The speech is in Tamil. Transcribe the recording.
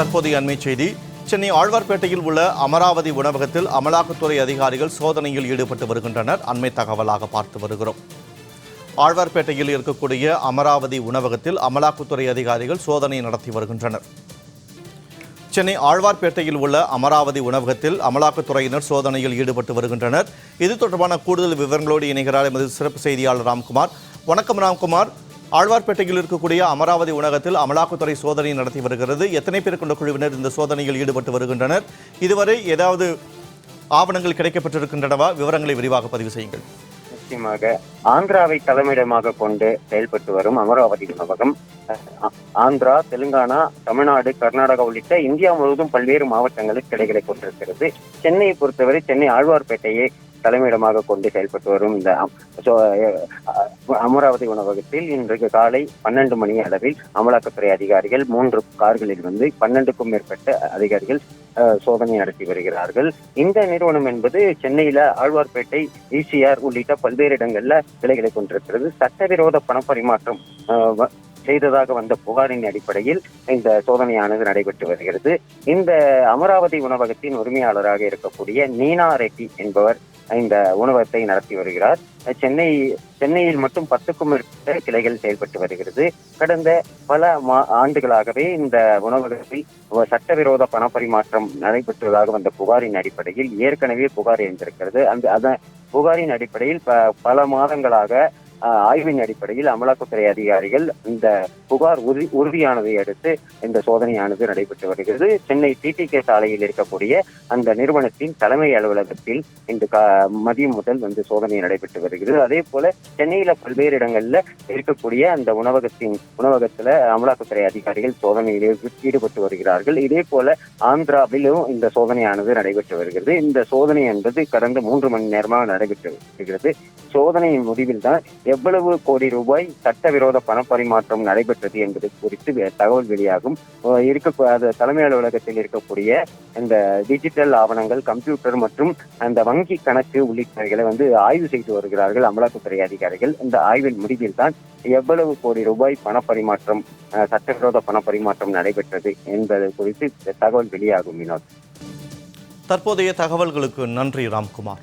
தற்போதைய அண்மை செய்தி சென்னை ஆழ்வார்பேட்டையில் உள்ள அமராவதி உணவகத்தில் அமலாக்கத்துறை அதிகாரிகள் சோதனையில் ஈடுபட்டு வருகின்றனர். அண்மை தகவலாக பார்த்து வருகிறோம். ஆழ்வார்பேட்டையில் இருக்கக்கூடிய அமராவதி உணவகத்தில் அமலாக்கத்துறை அதிகாரிகள் சோதனை நடத்தி வருகின்றனர். சென்னை ஆழ்வார்பேட்டையில் உள்ள அமராவதி உணவகத்தில் அமலாக்கத்துறையினர் சோதனையில் ஈடுபட்டு வருகின்றனர். இது தொடர்பான கூடுதல் விவரங்களோடு இணைகிறார் எமது சிறப்பு செய்தியாளர் ராம்குமார். வணக்கம் ராம்குமார். ஆழ்வார்பேட்டையில் இருக்கக்கூடிய அமராவதி உணவகத்தில் அமலாக்கத்துறை சோதனை நடத்தி வருகிறது. எத்தனை பேர் கொண்ட குழுவினர் இந்த சோதனையில் ஈடுபட்டு வருகின்றனர்? இதுவரை ஏதாவது ஆவணங்கள் கிடைக்கப்பட்டிருக்கின்றனவா? விவரங்களை விரிவாக பதிவு செய்யுங்கள். நிச்சயமாக ஆந்திராவை தலைமையிடமாக கொண்டு செயல்பட்டு வரும் அமராவதி உணவகம் ஆந்திரா தெலுங்கானா தமிழ்நாடு கர்நாடகா உள்ளிட்ட இந்தியா முழுவதும் பல்வேறு மாவட்டங்களில் கிடைகளை கொண்டிருக்கிறது சென்னையை பொறுத்தவரை சென்னை ஆழ்வார்பேட்டையை தலைமையிடமாக கொண்டு செயல்பட்டு வரும் இந்த அமராவதி உணவகத்தில் இன்றைக்கு காலை பன்னெண்டு மணி அளவில் அமலாக்கத்துறை அதிகாரிகள் மூன்று கார்களில் வந்து பன்னெண்டுக்கும் மேற்பட்ட அதிகாரிகள் சோதனை நடத்தி வருகிறார்கள். இந்த நிறுவனம் என்பது சென்னையில ஆழ்வார்பேட்டை இசிஆர் உள்ளிட்ட பல்வேறு இடங்கள்ல கிளைகளை கொண்டிருக்கிறது. சட்டவிரோத பண பரிமாற்றம் அஹ், செய்ததாக வந்த புகாரின் அடிப்படையில் இந்த சோதனையானது நடைபெற்று வருகிறது. இந்த அமராவதி உணவகத்தின் உரிமையாளராக இருக்கக்கூடிய நீனா ரெட்டி என்பவர் இந்த உணவகத்தை நடத்தி வருகிறார். சென்னை சென்னையில் மட்டும் பத்துக்கும் மேற்பட்ட கிளைகள் செயல்பட்டு வருகிறது. கடந்த பல மா- ஆண்டுகளாகவே இந்த உணவகத்தில் சட்டவிரோத பணப்பரிமாற்றம் நடைபெற்றதாக வந்த புகாரின் அடிப்படையில் ஏற்கனவே புகார் எழுந்திருக்கிறது. அந்த அதன் புகாரின் அடிப்படையில் ப- பல மாதங்களாக ஆய்வின் அடிப்படையில் அமலாக்கத்துறை அதிகாரிகள் இந்த புகார் உறுதி உறுதியானதை அடுத்து இந்த சோதனையானது நடைபெற்று வருகிறது. சென்னை டிடிகே சாலையில் இருக்கக்கூடிய அந்த நிறுவனத்தின் தலைமை அலுவலகத்தில் இந்த மதியம் முதல் வந்து சோதனை நடைபெற்று வருகிறது. அதே போல சென்னையில பல்வேறு இடங்கள்ல இருக்கக்கூடிய அந்த உணவகத்தின் உணவகத்துல அமலாக்கத்துறை அதிகாரிகள் சோதனையில் ஈடுபட்டு வருகிறார்கள். இதே போல ஆந்திராவிலும் இந்த சோதனையானது நடைபெற்று வருகிறது. இந்த சோதனை என்பது கடந்த மூன்று மணி நேரமாக நடைபெற்று வருகிறது. சோதனையின் முடிவில் தான் எவ்வளவு கோடி ரூபாய் சட்டவிரோத பண பரிமாற்றம் நடைபெற்றது என்பது குறித்து தகவல் வெளியாகும். இருக்க தலைமை அலுவலகத்தில் இருக்கக்கூடிய இந்த டிஜிட்டல் ஆவணங்கள் கம்ப்யூட்டர் மற்றும் அந்த வங்கி கணக்கு உள்ளிட்டவைகளை வந்து ஆய்வு செய்து வருகிறார்கள் அமலாக்கத்துறை அதிகாரிகள். இந்த ஆய்வின் முடிவில் தான் எவ்வளவு கோடி ரூபாய் பண பரிமாற்றம் சட்டவிரோத பண பரிமாற்றம் நடைபெற்றது என்பது குறித்து தகவல் வெளியாகும் வினோத். தற்போதைய தகவல்களுக்கு நன்றி ராம்குமார்.